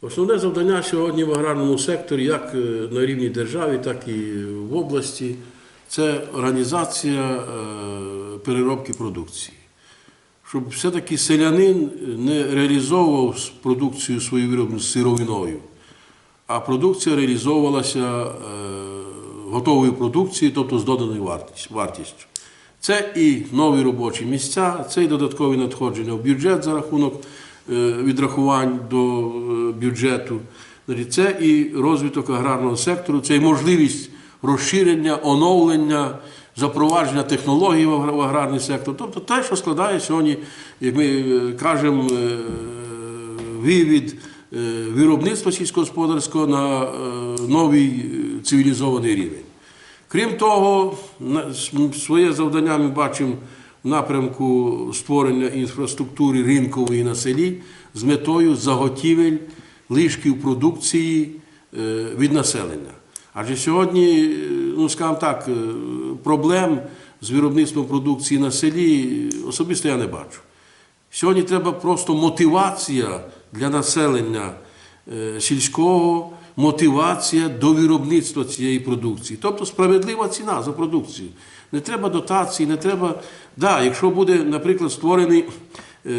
Основне завдання сьогодні в аграрному секторі, як е, на рівні держави, так і в області, це організація е, переробки продукції. Щоб все-таки селянин не реалізовував продукцію свою виробну сировиною, а продукція реалізовувалася е, готовою продукцією, тобто з доданою вартістю. Це і нові робочі місця, це і додаткові надходження в бюджет за рахунок відрахувань до е, бюджету. Це і розвиток аграрного сектору, це і можливість розширення, оновлення, запровадження технологій в аграрний сектор. Тобто те, що складає сьогодні, як ми е, кажемо, е, вивід е, виробництва сільськогосподарського на е, новий е, цивілізований рівень. Крім того, своє завдання ми бачимо в напрямку створення інфраструктури ринкової на селі з метою заготівель лишків продукції е, від населення. Адже сьогодні, е, ну скажімо так, е, проблем з виробництвом продукції на селі особисто я не бачу. Сьогодні треба просто мотивація для населення сільського, мотивація до виробництва цієї продукції. Тобто справедлива ціна за продукцію. Не треба дотацій, не треба. Да, якщо буде, наприклад, створений, е,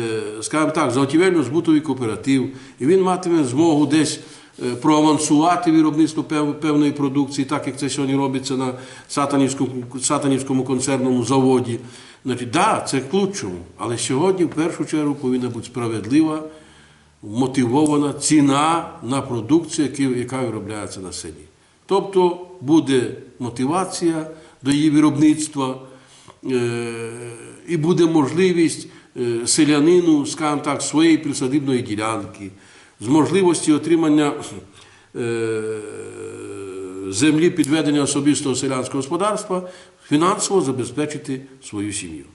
скажімо так, заготівельно-збутовий кооператив, і він матиме змогу десь е, проавансувати виробництво певної продукції, так як це сьогодні робиться на Сатанівському, Сатанівському концерному заводі. Значить, да, це к лучшому. Але сьогодні в першу чергу повинна бути справедлива, мотивована ціна на продукцію, яка- виробляється на селі. Тобто буде мотивація до її виробництва е, і буде можливість е, селянину, скажімо так, своєї присадибної ділянки, з можливості отримання е, землі підведення особистого селянського господарства, фінансово забезпечити свою сім'ю.